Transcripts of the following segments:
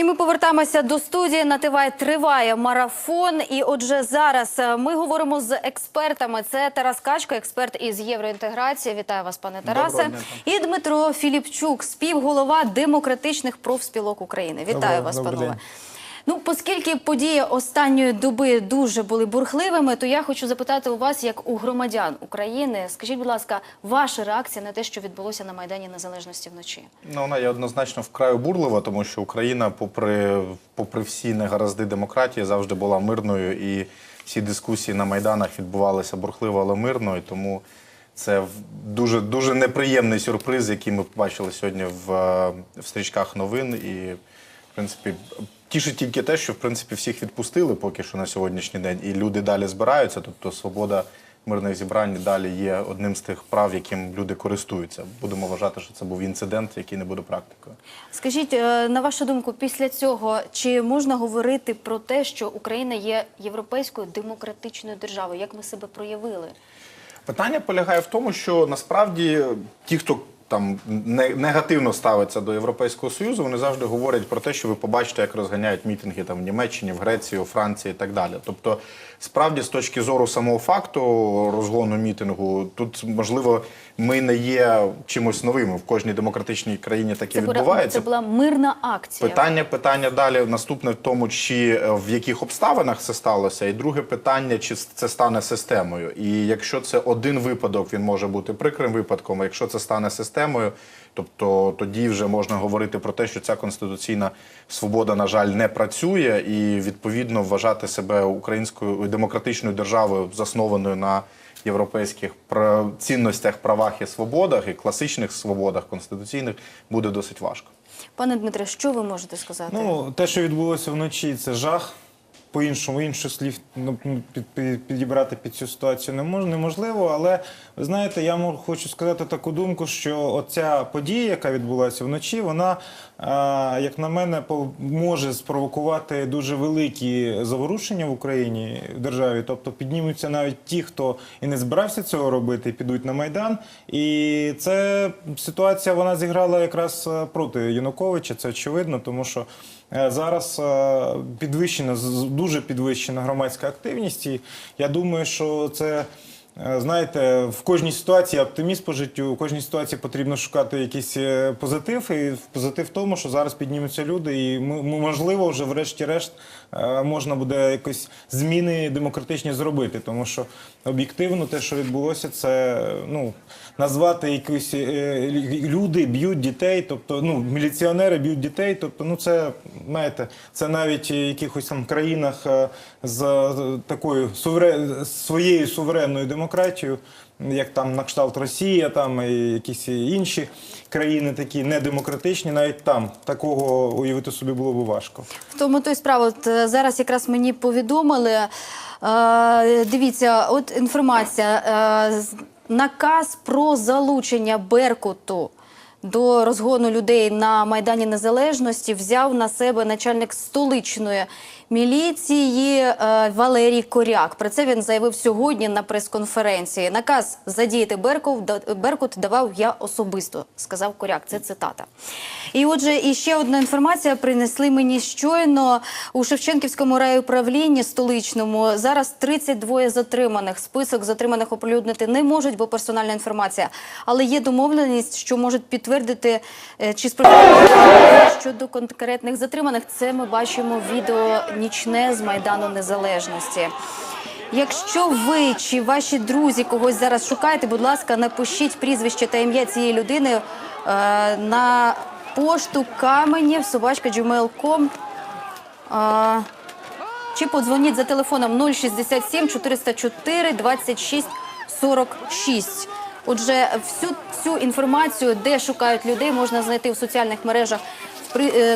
І ми повертаємося до студії. На Тивай триває марафон. І отже, зараз е, ми говоримо з експертами. Це Тарас Качко, експерт із євроінтеграції. Вітаю вас, пане Тарасе. Дня. І Дмитро Філіпчук, співголова демократичних профспілок України. Вітаю Доброго- вас, панове. день. Ну, оскільки події останньої доби дуже були бурхливими, то я хочу запитати у вас, як у громадян України, скажіть, будь ласка, ваша реакція на те, що відбулося на майдані Незалежності вночі? Ну, вона є однозначно вкрай бурлива, тому що Україна, попри, попри всі негаразди демократії, завжди була мирною, і всі дискусії на майданах відбувалися бурхливо, але мирно. І тому це дуже, дуже неприємний сюрприз, який ми побачили сьогодні в, е, в стрічках новин. І, в принципі, тішить тільки те, що в принципі всіх відпустили поки що на сьогоднішній день, і люди далі збираються. Тобто свобода мирних зібрань далі є одним з тих прав, яким люди користуються. Будемо вважати, що це був інцидент, який не буде практикою. Скажіть, е, на вашу думку, після цього чи можна говорити про те, що Україна є європейською демократичною державою? Як ми себе проявили? Питання полягає в тому, що насправді ті, хто там не- негативно ставиться до Європейського Союзу, вони завжди говорять про те, що ви побачите, як розганяють мітинги там в Німеччині, в Греції, у Франції і так далі. Тобто, справді, з точки зору самого факту розгону мітингу, тут можливо ми не є чимось новим. В кожній демократичній країні таке Це, була- відбувається. це була мирна акція. Питання, питання далі наступне в тому, чи е, в яких обставинах це сталося, і друге питання, чи це стане системою. І якщо це один випадок, він може бути прикрим випадком. А якщо це стане системою, тобто тоді вже можна говорити про те, що ця конституційна свобода, на жаль, не працює, і відповідно вважати себе українською демократичною державою, заснованою на європейських цінностях, правах і свободах, і класичних свободах конституційних, буде досить важко. Пане Дмитре, що ви можете сказати? Ну, те, що відбулося вночі, це жах. По-іншому, інших слів ну, під, під, підібрати під цю ситуацію не мож, неможливо. Але ви знаєте, я мож- хочу сказати таку думку, що оця подія, яка відбулася вночі, вона, як на мене, може спровокувати дуже великі заворушення в Україні в державі. Тобто піднімуться навіть ті, хто і не збирався цього робити, підуть на майдан. І це ситуація вона зіграла якраз е, проти Януковича. Це очевидно, тому що. Е, Зараз е, підвищена дуже підвищена громадська активність. І я думаю, що це. Е, Знаєте, в кожній ситуації оптиміст по життю, в кожній ситуації потрібно шукати якийсь е, позитив. І позитив в тому, що зараз піднімуться люди, і ми, можливо, вже врешті-решт е, можна буде якось зміни демократичні зробити. Тому що об'єктивно те, що відбулося, це ну назвати якісь е, люди б'ють дітей, тобто ну міліціонери б'ють дітей. Тобто, ну це знаєте, це навіть в якихось там країнах е, з такою суверен, своєю суверенною демократією, як там на кшталт Росія, там і якісь інші країни, такі недемократичні, навіть там такого уявити собі було б важко. Тому то й справа. От е, зараз якраз мені повідомили. Е, дивіться, от інформація. Е, наказ про залучення Беркуту до розгону людей на Майдані Незалежності взяв на себе начальник столичної міліції е, Валерій Коряк. Про це він заявив сьогодні на прес-конференції. Наказ задіяти Беркут, Беркут давав я особисто, сказав Коряк. Це цитата. І отже, і ще одна інформація принесли мені щойно у Шевченківському райуправлінні столичному. Зараз 32 затриманих. Список затриманих оприлюднити не можуть, бо персональна інформація. Але є домовленість, що можуть підтвердити е, чи спростувати щодо конкретних затриманих. Це ми бачимо відео нічне з майдану незалежності. Якщо ви чи ваші друзі когось зараз шукаєте, будь ласка, напишіть прізвище та ім'я цієї людини е, на пошту каменів собачка gmail.com е, чи подзвоніть за телефоном 067 404 26 46. Отже, всю цю інформацію, де шукають людей, можна знайти в соціальних мережах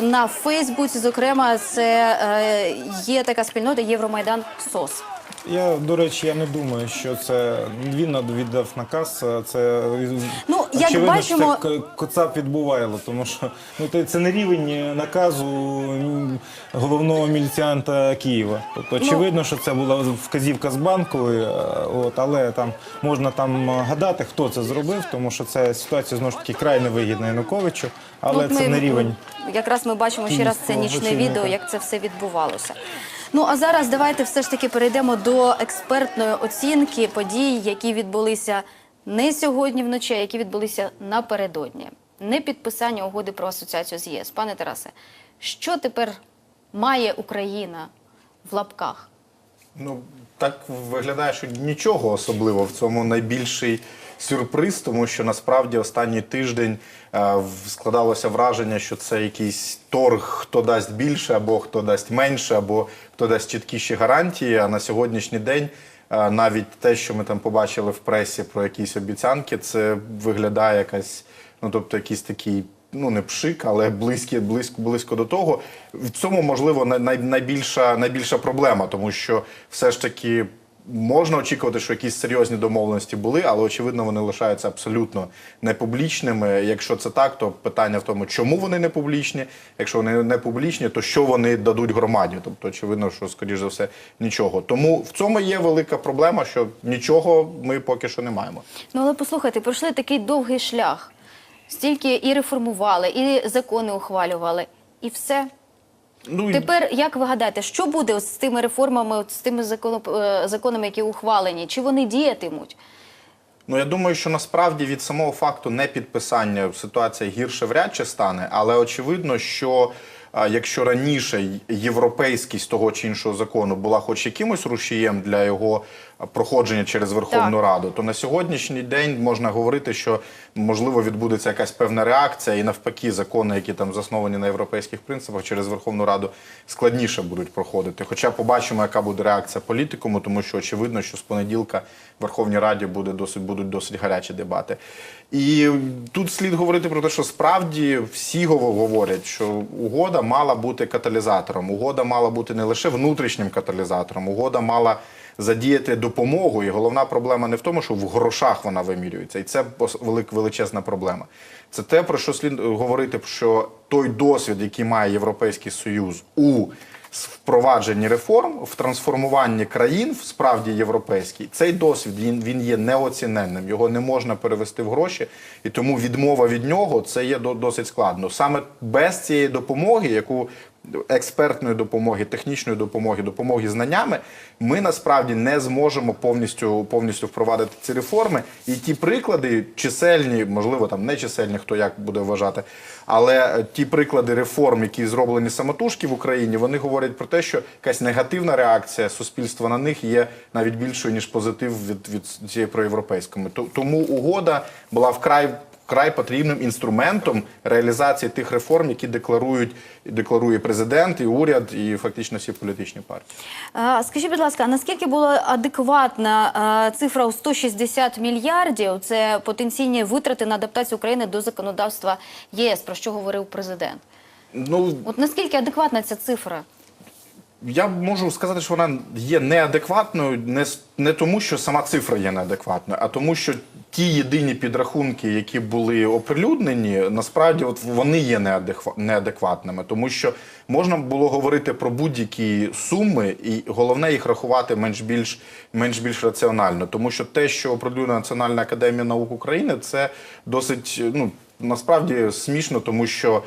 на Фейсбуці. Зокрема, це е, є така спільнота Євромайдан СОС. Я, до речі, я не думаю, що це він віддав наказ. Це Ну, як очевидно, бачимо, що це коцап відбувайло, тому що ну, це- не рівень наказу головного міліціанта Києва. Ну, Тобто, очевидно, що це була вказівка з банку, е, от, але там можна там гадати, хто це зробив, тому що це ситуація знову ж таки край невигідна Януковичу, але Ну, це ми- не рівень. Якраз ми бачимо ще раз це нічне відео, як це все відбувалося. Ну а зараз давайте все ж таки перейдемо до експертної оцінки подій, які відбулися не сьогодні вночі, а які відбулися напередодні. Не підписання угоди про асоціацію з ЄС. Пане Тарасе, що тепер має Україна в лапках? Ну, так виглядає, що нічого особливого в цьому найбільший сюрприз, тому що насправді останній тиждень е, складалося враження, що це якийсь торг, хто дасть більше, або хто дасть менше, або хто дасть чіткіші гарантії. А на сьогоднішній день е, навіть те, що ми там побачили в пресі про якісь обіцянки, це виглядає якась, ну тобто, якийсь такий ну не пшик, але близькі, близько, близько до того. В цьому можливо най- найбільша, найбільша проблема, тому що все ж таки. Можна очікувати, що якісь серйозні домовленості були, але очевидно вони лишаються абсолютно непублічними. Якщо це так, то питання в тому, чому вони не публічні. Якщо вони не публічні, то що вони дадуть громаді? Тобто, очевидно, що скоріш за все нічого. Тому в цьому є велика проблема, що нічого ми поки що не маємо. Ну але послухайте, пройшли такий довгий шлях. Стільки і реформували, і закони ухвалювали, і все. Ну Тепер як ви гадаєте, що буде з тими реформами, з тими е, законами, які ухвалені? Чи вони діятимуть? Ну, я думаю, що насправді від самого факту непідписання ситуація гірше вряд чи стане, але очевидно, що якщо раніше європейськість того чи іншого закону була хоч якимось рушієм для його проходження через Верховну Так. Раду, то на сьогоднішній день можна говорити, що можливо відбудеться якась певна реакція, і навпаки, закони, які там засновані на європейських принципах, через Верховну Раду складніше будуть проходити. Хоча побачимо, яка буде реакція політикуму, тому що очевидно, що з понеділка в Верховній Раді буде досить будуть досить гарячі дебати. І тут слід говорити про те, що справді всі говорять, що угода мала бути каталізатором. Угода мала бути не лише внутрішнім каталізатором, угода мала задіяти допомогу. І головна проблема не в тому, що в грошах вона вимірюється, і це велик, величезна проблема. Це те, про що слід говорити, що той досвід, який має Європейський Союз у впровадженні реформ, в трансформуванні країн, в справді європейський, цей досвід він, він є неоціненним. Його не можна перевести в гроші, і тому відмова від нього це є до- досить складно. Саме без цієї допомоги, яку експертної допомоги, технічної допомоги, допомоги знаннями, ми насправді не зможемо повністю повністю впровадити ці реформи. І ті приклади, чисельні, можливо, там не чисельні, хто як буде вважати, але е, ті приклади реформ, які зроблені самотужки в Україні, вони говорять про те, що якась негативна реакція суспільства на них є навіть більшою ніж позитив від, від цієї проєвропейської. То- Тому угода була вкрай вкрай потрібним інструментом реалізації тих реформ, які декларують декларує президент, і уряд, і фактично всі політичні партії. Скажіть, будь ласка, наскільки була адекватна цифра у 160 мільярдів? Це потенційні витрати на адаптацію України до законодавства ЄС, про що говорив президент? Ну От наскільки адекватна ця цифра? Я можу сказати, що вона є неадекватною, не, не тому, що сама цифра є неадекватною, а тому, що ті єдині підрахунки, які були оприлюднені, насправді от вони є неадекватними, тому що можна було говорити про будь-які суми, і головне їх рахувати менш більш менш більш раціонально, тому що те, що оприлюднила Національна академія наук України, це досить ну насправді смішно, тому що.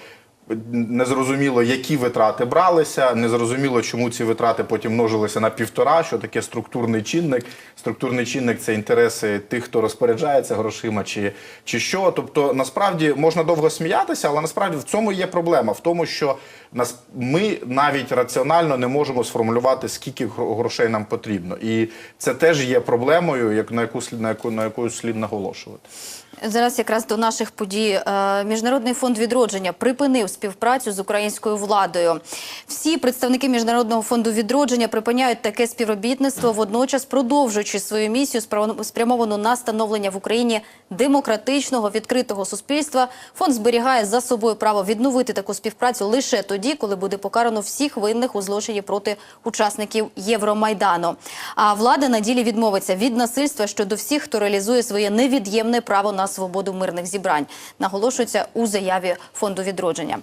Незрозуміло, які витрати бралися, незрозуміло, чому ці витрати потім множилися на півтора, що таке структурний чинник. Структурний чинник це інтереси тих, хто розпоряджається грошима, чи, чи що. Тобто, насправді можна довго сміятися, але насправді в цьому є проблема. В тому, що нас ми навіть раціонально не можемо сформулювати, скільки грошей нам потрібно. І це теж є проблемою, як на яку слід на яку на яку слід наголошувати. Зараз якраз до наших подій Е, Міжнародний фонд відродження припинив співпрацю з українською владою. Всі представники Міжнародного фонду відродження припиняють таке співробітництво, водночас продовжуючи свою місію спрямо- спрямовану на становлення в Україні демократичного відкритого суспільства. Фонд зберігає за собою право відновити таку співпрацю лише тоді, коли буде покарано всіх винних у злочині проти учасників Євромайдану. А влада на ділі відмовиться від насильства щодо всіх, хто реалізує своє невід'ємне право на свободу мирних зібрань. Наголошується у заяві фонду відродження.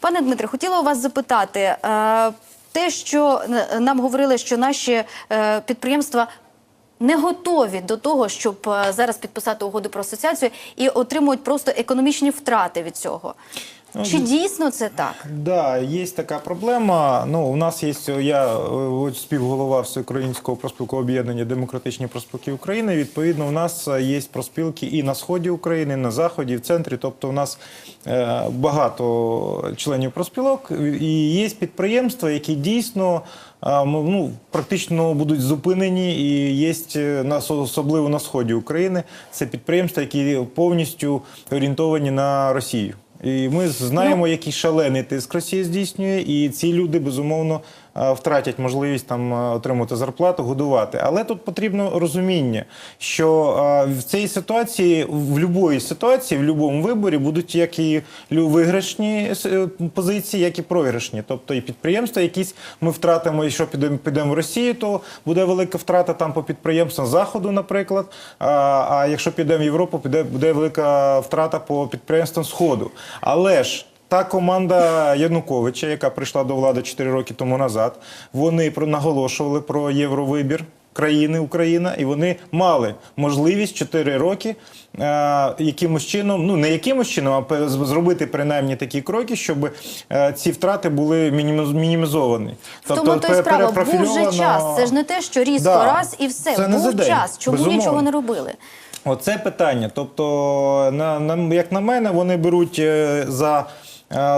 Пане Дмитре, хотіла у вас запитати. е, Те, що е, нам говорили, що наші е, підприємства не готові до того, щоб зараз підписати угоду про асоціацію і отримують просто економічні втрати від цього. Чи дійсно це так? Да, є така проблема. Ну, у нас є я е, от співголова Всеукраїнського проспілкового об'єднання Демократичні проспілки України. Відповідно, у нас е, є проспілки і на сході України, і на заході, і в центрі. Тобто, у нас е, багато членів проспілок, і є підприємства, які дійсно. Ну, практично будуть зупинені, і є особливо на сході України. Це підприємства, які повністю орієнтовані на Росію. І ми знаємо, який шалений тиск Росія здійснює, і ці люди безумовно втратять можливість там е, отримати зарплату, годувати. Але тут потрібно розуміння, що е, в цій ситуації, в будь-якій ситуації, в будь-якому виборі будуть як і виграшні е, позиції, як і програшні. Тобто і підприємства, якісь ми втратимо, і що підемо підемо в Росію, то буде велика втрата там по підприємствам заходу, наприклад. А, а якщо підемо в Європу, піде буде велика втрата по підприємствам сходу. Але ж. Та команда Януковича, яка прийшла до влади 4 роки тому назад, вони наголошували про євровибір країни Україна, і вони мали можливість 4 роки е, якимось чином, ну не якимось чином, а зробити принаймні такі кроки, щоб е, ці втрати були мініміз- мінімізовані. В тому то й Тобто справа. Був вже час. Це ж не те, що різко Да. раз і все. Це Був день. час. Чому Безумовно. нічого не робили? Оце питання. Тобто, на, на, як на мене, вони беруть е, за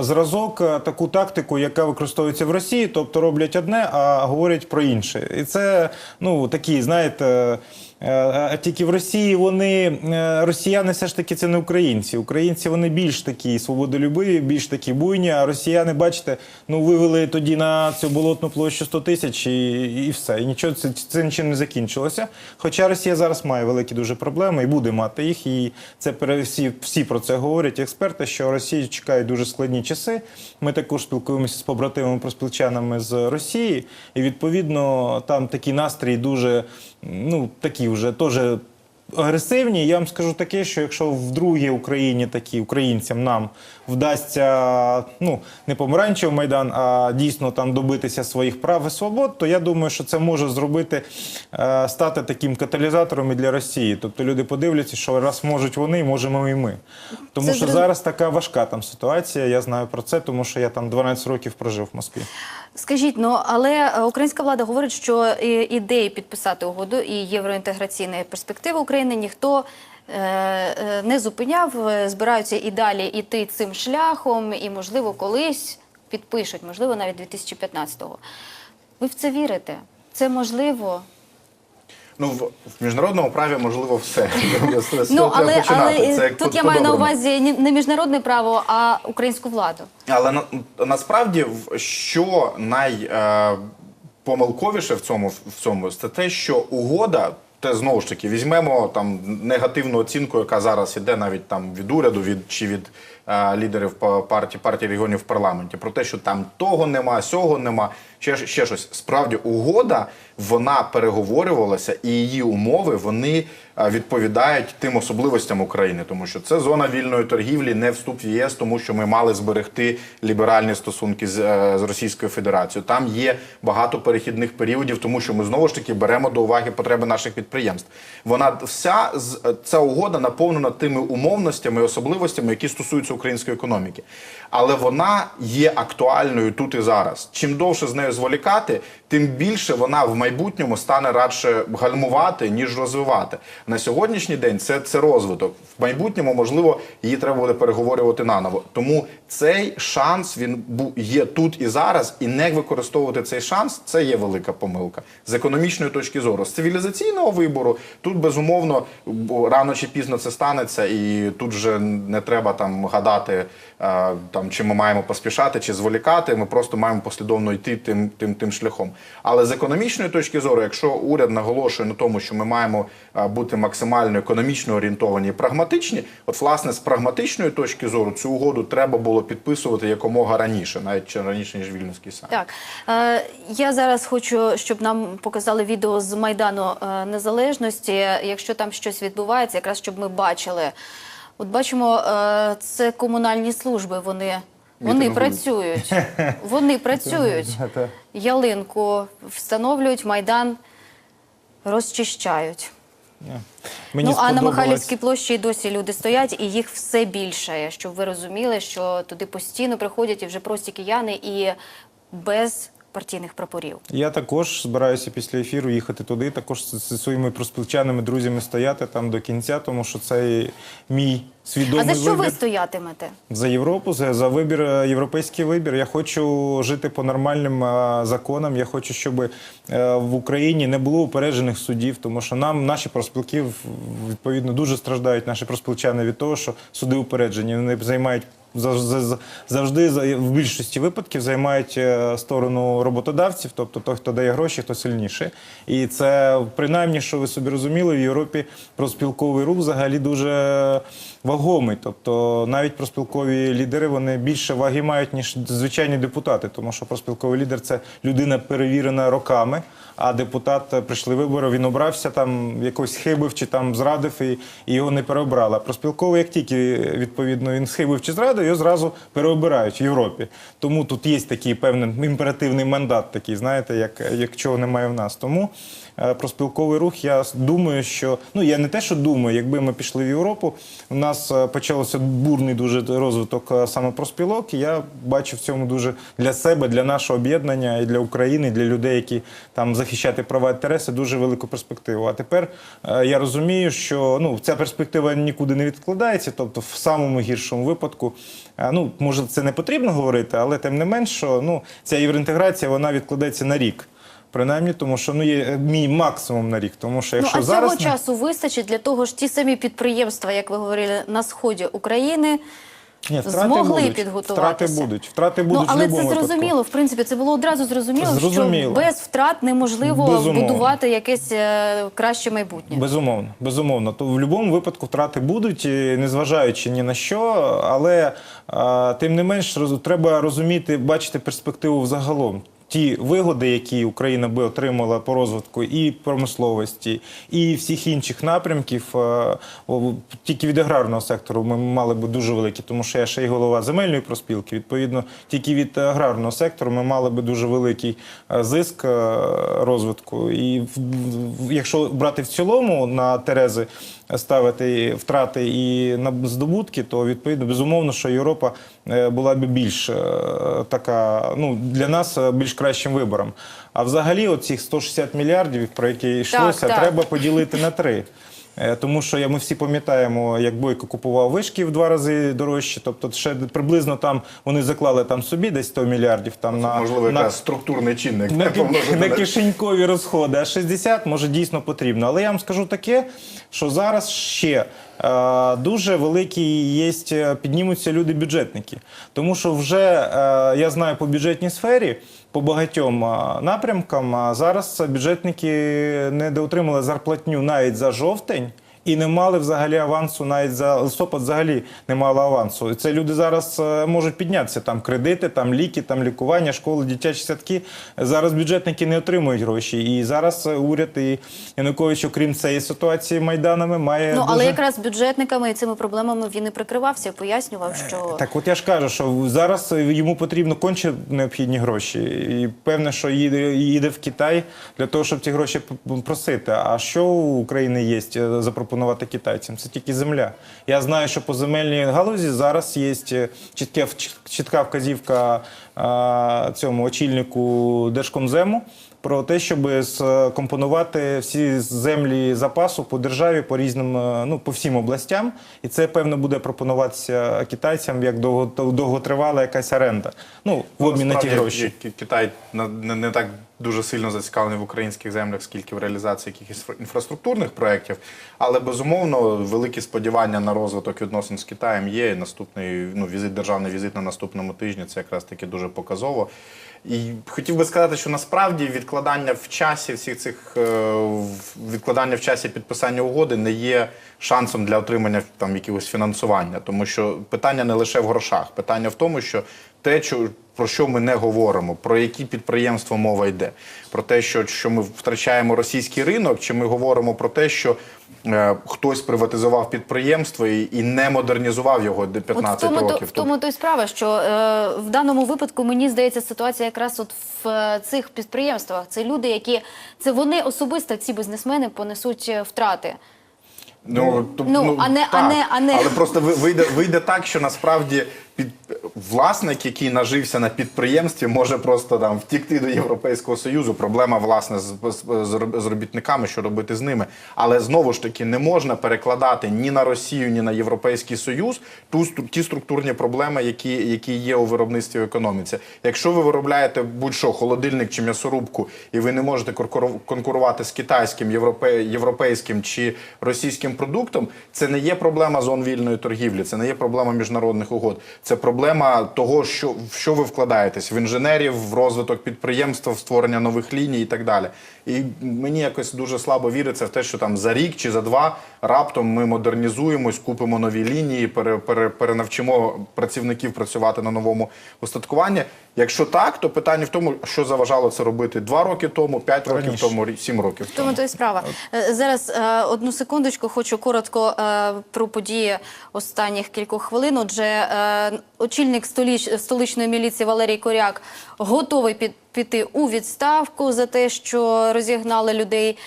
зразок е, таку тактику, яка використовується в Росії, тобто роблять одне, а говорять про інше. І це ну такі, знаєте. Е, А тільки в Росії вони е, росіяни все ж таки це не українці. Українці вони більш такі свободолюбиві, більш такі буйні. А росіяни, бачите, ну вивели тоді на цю болотну площу 100 тисяч і, і все. І нічого це, це нічим не закінчилося. Хоча Росія зараз має великі дуже проблеми і буде мати їх. І це всі, всі про це говорять експерти, що Росію чекають дуже складні часи. Ми також спілкуємося з побратимами проспілчанами з Росії, і відповідно там такий настрій дуже ну такі вже теж агресивні. Я вам скажу таке, що якщо вдруге Україні такі українцям нам вдасться ну не помаранчевий майдан, а дійсно там добитися своїх прав і свобод, то я думаю, що це може зробити е, стати таким каталізатором і для Росії. Тобто люди подивляться, що раз можуть вони, можемо і ми. Тому Це що зрозум- зараз така важка там ситуація. Я знаю про це, тому що я там 12 років прожив в Москві. Скажіть, ну але е, українська влада говорить, що е, ідеї підписати угоду і євроінтеграційна перспективи України ніхто е, не зупиняв, збираються і далі йти цим шляхом, і можливо колись підпишуть, можливо, навіть 2015-го. Ви в це вірите? Це можливо? Ну, в, в міжнародному праві можливо все. Ну але, починати. але Це е, тут я маю на увазі не міжнародне право, а українську владу. Але на, насправді, що найпомилковіше в цьому в цьому це те, що угода. Те знову ж таки візьмемо там негативну оцінку, яка зараз іде навіть там від уряду, від чи від е, лідерів па- партії партії регіонів в парламенті, про те, що там того нема, сього нема, ще, ще щось. Справді, угода вона переговорювалася, і її умови вони е, відповідають тим особливостям України, тому що це зона вільної торгівлі, не вступ в ЄС, тому що ми мали зберегти ліберальні стосунки з, е, з Російською Федерацією. Там є багато перехідних періодів, тому що ми знову ж таки беремо до уваги потреби наших підприємств. Вона вся е, ця угода наповнена тими умовностями і особливостями, які стосуються української економіки. Але вона є актуальною тут і зараз. Чим довше з нею зволікати, тим більше вона в майбутньому стане радше гальмувати ніж розвивати. На сьогоднішній день це, це розвиток. В майбутньому, можливо, її треба буде переговорювати наново. Тому цей шанс він є тут і зараз, і не використовувати цей шанс це є велика помилка з економічної точки зору. З цивілізаційного вибору тут безумовно рано чи пізно це станеться, і тут вже не треба там гадати, е, там чи ми маємо поспішати чи зволікати. Ми просто маємо послідовно йти тим, тим, тим шляхом. Але з економічної точки зору, якщо уряд наголошує на тому, що ми маємо е, бути максимально економічно орієнтовані і прагматичні, от власне з прагматичної точки зору цю угоду треба було підписувати якомога раніше, навіть чи раніше ніж вільнюський саміт. Так е, я зараз хочу, щоб нам показали відео з майдану е, незалежності. Якщо там щось відбувається, якраз щоб ми бачили. От бачимо, е, це комунальні служби. Вони, вони працюють. Вони працюють. Ялинку встановлюють, майдан розчищають. Мені ну а на Михайлівській площі досі люди стоять, і їх все більше. Щоб ви розуміли, що туди постійно приходять і вже прості кияни і без партійних прапорів. Я також збираюся після ефіру їхати туди, також зі своїми проспілчаними друзями стояти там до кінця, тому що це мій свідомий а за що ви стоятимете? За Європу, за, за вибір, е, європейський вибір. Я хочу жити по нормальним е, законам. Я хочу, щоб е, в Україні не було упереджених судів, тому що нам наші проспілки відповідно дуже страждають. Наші проспілчани від того, що суди упереджені. Вони займають завжди за- в більшості випадків займають е, сторону роботодавців, тобто той, хто дає гроші, хто сильніший. І це принаймні, що ви собі розуміли, в Європі проспілковий рух взагалі дуже вагомий. Тобто навіть проспілкові лідери вони більше ваги мають, ніж звичайні депутати, тому що проспілковий лідер це людина перевірена роками. А депутат е, прийшли вибори, він обрався там якось хибив чи там зрадив і, і його не переобрали. А проспілковий, як тільки відповідно він схибив чи зрадив, його зразу переобирають в Європі. Тому тут є такий певний імперативний мандат, такий, знаєте, як, як чого немає в нас. Тому е, проспілковий рух, я думаю, що ну я не те, що думаю, якби ми пішли в Європу, у нас е, почався бурний дуже розвиток е, саме проспілок. І я бачу в цьому дуже для себе, для нашого об'єднання і для України, для людей, які там захищати права інтереси, дуже велику перспективу. А тепер я розумію, що ну ця перспектива нікуди не відкладається. Тобто, в самому гіршому випадку, ну може це не потрібно говорити, але тим не менш, що ну ця євроінтеграція вона відкладеться на рік. Принаймні, тому що ну є мій максимум на рік. Тому що якщо ну а зараз цього не- часу вистачить для того ж ті самі підприємства, як ви говорили, на сході України. Ні, втрати змогли будуть. підготуватися. Втрати будуть. Втрати будуть ну, але в це зрозуміло. В принципі, це було одразу зрозуміло, Зрозуміло. що без втрат неможливо Безумовно. будувати якесь е, краще майбутнє. Безумовно, безумовно. То в будь-якому випадку втрати будуть, незважаючи ні на що. Але а, тим не менш роз- треба розуміти, бачити перспективу взагалом. Ті вигоди, які Україна би отримала по розвитку і промисловості, і всіх інших напрямків, е, тільки від аграрного сектору ми мали би дуже великі, тому що я ще й голова земельної проспілки. Відповідно, тільки від аграрного сектору ми мали би дуже великий е, зиск е, розвитку. І якщо брати в цілому на Терези ставити втрати і на здобутки, то відповідно безумовно, що Європа е, була б більш е, така, ну для нас е, більш кращим вибором. А взагалі, оці 160 мільярдів, про які йшлося, так. треба поділити на три. Е, Тому що ми всі пам'ятаємо, як Бойко купував вишки в два рази дорожче. Тобто, ще приблизно там вони заклали там собі десь 100 мільярдів. Там на Можливо, на, структурний чинник. на, на на- кишенькові розходи, а 60 може дійсно потрібно. Але я вам скажу таке, що зараз ще е, дуже великі є, е, піднімуться люди-бюджетники. Тому що вже е, я знаю по бюджетній сфері, по багатьом напрямкам, а зараз бюджетники не доотримали зарплатню навіть за жовтень. І не мали взагалі авансу, навіть за листопад взагалі не мали авансу. Це люди зараз е, можуть піднятися. Там кредити, там ліки, там лікування, школи, дитячі садки. Зараз бюджетники не отримують гроші. І зараз е, уряд і Янукович, окрім цієї ситуації майданами, має Ну але дуже... якраз бюджетниками і цими проблемами він і прикривався, пояснював, що Так, от я ж кажу, що зараз йому потрібно конче необхідні гроші, і певне, що їде, їде в Китай для того, щоб ці гроші просити. А що у України є е, запропонувати китайцям? Це тільки земля. Я знаю, що по земельній галузі зараз є е, чітке чітка вказівка е, цьому очільнику Держкомзему. Про те, щоб скомпонувати всі землі запасу по державі по різним, е, ну по всім областям, і це певно буде пропонуватися китайцям як довго довготривала якась оренда. Ну в обмін на ті гроші. Китай не, не так дуже сильно зацікавлений в українських землях, скільки в реалізації якихось інфраструктурних проєктів. Але безумовно великі сподівання на розвиток відносин з Китаєм є. І наступний ну, візит, державний візит на наступному тижні це якраз таки дуже показово. І хотів би сказати, що насправді відкладання в часі всіх цих е, відкладання в часі підписання угоди не є шансом для отримання там якогось фінансування, тому що питання не лише в грошах, питання в тому, що те, що, про що ми не говоримо, про які підприємства мова йде, про те, що, що ми втрачаємо російський ринок, чи ми говоримо про те, що е, хтось приватизував підприємство і, і не модернізував його де От 15 в тому, років. в тому то й справа, що е, в даному випадку мені здається ситуація якраз от в е, цих підприємствах. Це люди, які це вони особисто, ці бізнесмени понесуть е, втрати. Ну, тоб- Ну, а не- а так. не- а не- Але просто ви- вийде, вийде так, що насправді під, власник, який нажився на підприємстві, може просто там втікти до Європейського Союзу. Проблема, власне, з, з, з робітниками, що робити з ними. Але знову ж таки не можна перекладати ні на Росію, ні на Європейський Союз ту, ті структурні проблеми, які, які є у виробництві і економіці. Якщо ви виробляєте будь-що, холодильник чи м'ясорубку, і ви не можете конкуру- конкурувати з китайським, європе, європейським чи російським продуктом, це не є проблема зон вільної торгівлі, це не є проблема міжнародних угод. Це проблема того, що в що ви вкладаєтесь в інженерів, в розвиток підприємства, в створення нових ліній і так далі. І мені якось дуже слабо віриться в те, що там за рік чи за два раптом ми модернізуємось, купимо нові лінії, пере, пере, перенавчимо працівників працювати на новому устаткуванні. Якщо так, то питання в тому, що заважало це робити два роки тому, п'ять років Раніше. тому, сім років тому тому. то й справа. Е, Зараз е, одну секундочку хочу коротко е, про події останніх кількох хвилин. Отже, очільник століч, столичної міліції Валерій Коряк готовий під, піти у відставку за те, що розігнали людей.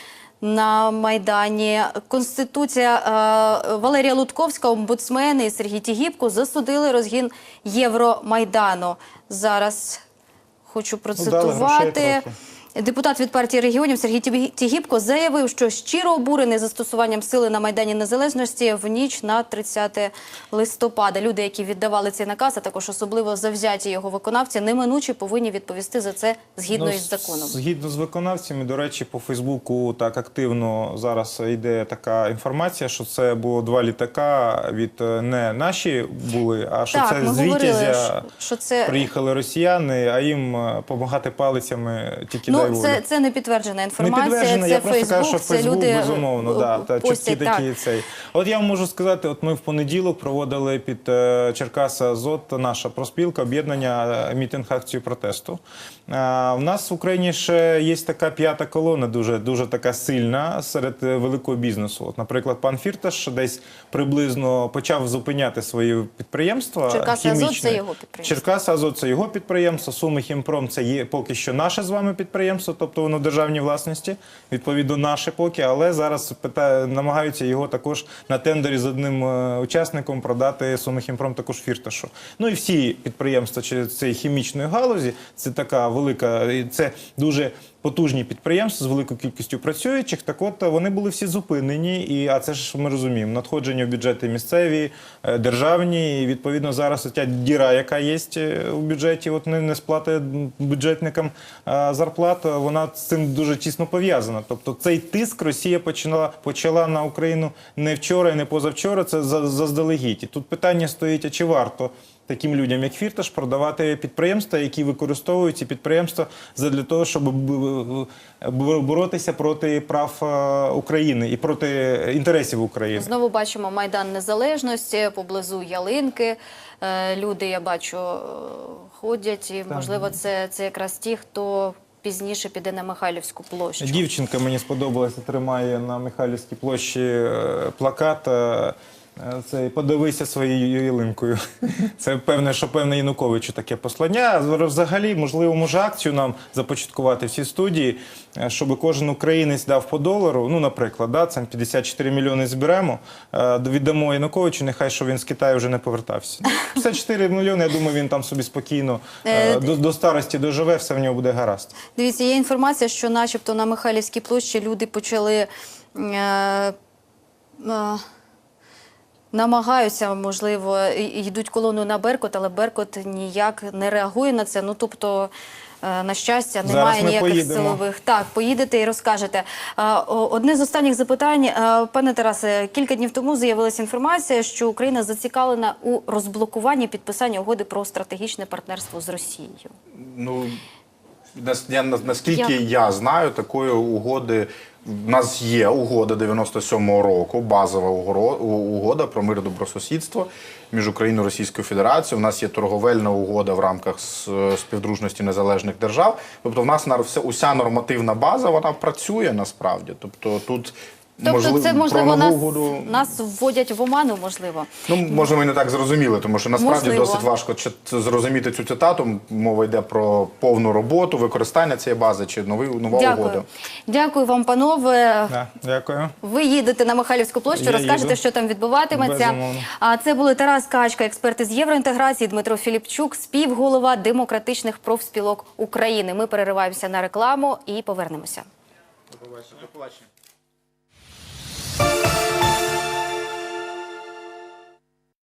На майдані конституція е, Валерія Лутковська, омбудсмен і Сергій Тігіпко засудили розгін Євромайдану. Зараз хочу Ну, процитувати. трохи. Депутат від партії регіонів Сергій Тігіпко заявив, що щиро обурений застосуванням сили на майдані Незалежності в ніч на 30 листопада. Люди, які віддавали цей наказ, а також особливо завзяті його виконавці, неминуче повинні відповісти за це згідно Ну, із законом. Згідно з виконавцями, до речі, по Фейсбуку так активно зараз йде така інформація, що це було два літака від е, не наші були, а що Так, це з Вітязя що це приїхали росіяни, а їм допомагати палицями тільки дай волі. це, це не підтверджена Не інформація. підтверджено, це я просто кажу, що Фейсбук, люди безумовно, е, да, та так. такі цей. От я вам можу сказати, от ми в понеділок проводили під е, Черкаса Азот, наша проспілка, об'єднання е, мітинг акцію протесту. В нас в Україні ще є така п'ята колона, дуже, дуже така сильна серед е, великого бізнесу. От, наприклад, пан Фірташ десь приблизно почав зупиняти свої підприємства. Черкаси Азот це його підприємство. Черкаси Азот це його підприємство, Суми Хімпром це є поки що наше з вами підприємство, тобто воно державній власності, відповідно наше поки, але зараз пита... намагаються його також на тендері з одним е, учасником продати Суми Хімпром також фірташу. Ну і всі підприємства чи цієї хімічної галузі, це така велика, і це дуже. Потужні підприємства з великою кількістю працюючих, так от вони були всі зупинені, і а це ж ми розуміємо, надходження в бюджети місцеві, е, державні, і відповідно зараз ця діра, яка є е, у бюджеті, от не, не сплати бюджетникам е, зарплат, е, вона з цим дуже тісно пов'язана. Тобто цей тиск Росія почала почала на Україну не вчора і не позавчора. Це за- заздалегідь. Тут питання стоїть: а чи варто? Таким людям, як Фірташ, продавати підприємства, які використовують ці підприємства для того, щоб боротися проти прав е, України і проти інтересів України. Знову бачимо майдан незалежності поблизу ялинки. Е, Люди, я бачу, е, ходять, і можливо, це, це якраз ті, хто пізніше піде на Михайлівську площу. Дівчинка мені сподобалася, тримає на Михайлівській площі плакат. Е, Це подивися своєю ялинкою. Це певне, що певне Януковичу таке послання. Взагалі, можливо, може акцію нам започаткувати всі студії, е, щоб кожен українець дав по долару. Ну, наприклад, да, це 54 мільйони зберемо, е, віддамо Януковичу, нехай що він з Китаю вже не повертався. 54 мільйони, я думаю, він там собі спокійно до, до старості доживе, все в нього буде гаразд. Дивіться, є інформація, що начебто на Михайлівській площі люди почали е, е, намагаються, можливо, йдуть колоною на Беркут, але Беркут ніяк не реагує на це. Ну тобто. е, На щастя, немає ніяких поїдемо. силових. Так, поїдете і розкажете. Е, Одне з останніх запитань, Е, пане Тарасе, кілька днів тому з'явилася інформація, що Україна зацікавлена у розблокуванні підписання угоди про стратегічне партнерство з Росією. Ну нас- я, на- наскільки Як? я знаю, такої угоди в нас є угода 97-го року, базова угода про мир і добросусідство між Україною і Російською Федерацією. У нас є торговельна угода в рамках співдружності незалежних держав. Тобто, в нас на уся нормативна база вона працює насправді. Тобто тут. Тобто, можливо, це можливо нову нас, угоду. нас вводять в оману, можливо. Ну, може, ми не так зрозуміли, тому що насправді Можливо. досить важко чи- зрозуміти цю цитату. Мова йде про повну роботу, використання цієї бази чи новий нова Дякую. угода. Дякую вам, панове. Да, дякую. Ви їдете на Михайлівську площу, Я розкажете, їду. що там відбуватиметься. Безумовно. А це були Тарас Качка, експерт з євроінтеграції, Дмитро Філіпчук, співголова демократичних профспілок України. Ми перериваємося на рекламу і повернемося. До побачення.